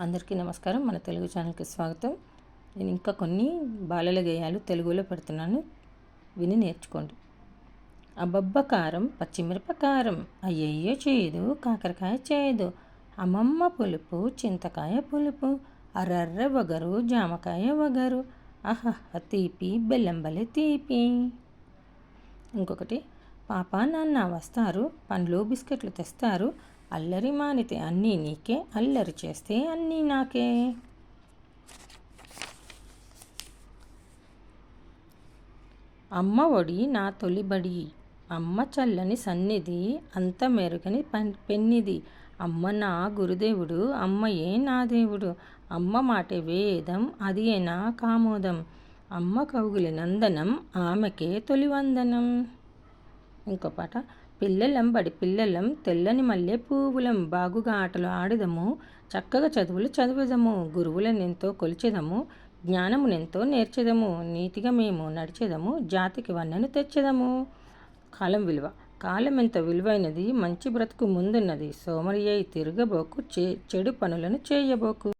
అందరికీ నమస్కారం. మన తెలుగు ఛానల్కి స్వాగతం. నేను ఇంకా కొన్ని బాలల గేయాలు తెలుగులో పెడుతున్నాను. విని నేర్చుకోండి. అబ్బబ్బ కారం పచ్చిమిరపకారం అయ్యయ్యో చేదు కాకరకాయ చేదు అమ్మమ్మ పులుపు చింతకాయ పులుపు అర్రర్ర వగరు జామకాయ వగరు అహహ తీపి బెల్లంబలి తీపి. ఇంకొకటి పాప నాన్న వస్తారు పండ్లు బిస్కెట్లు తెస్తారు అల్లరి మానితే అన్నీ నీకే అల్లరి చేస్తే అన్నీ నాకే. అమ్మ ఒడి నా తొలిబడి అమ్మ చల్లని సన్నిధి అంత మెరుగని పెన్నిది అమ్మ నా గురుదేవుడు అమ్మయే నా దేవుడు. అమ్మ మాటే వేదం అదియే నా కామోదం. అమ్మ కవుగులి నందనం ఆమెకే తొలి వందనం. ఇంకో పాట. పిల్లలం బడి పిల్లలం తెల్లని మల్లె పువ్వులం బాగుగా ఆటలు ఆడదము చక్కగా చదువులు చదువుదము గురువులనెంతో కొలిచెదము జ్ఞానమునెంతో నేర్చెదము నీతిగా మేము నడిచెదము జాతికి వన్నెను తెచ్చెదము. కాలం విలువ. కాలం ఎంత విలువైనది మంచి బ్రతుకు ముందున్నది సోమరి అయి తిరగబోకు చే చెడు పనులను చేయబోకు.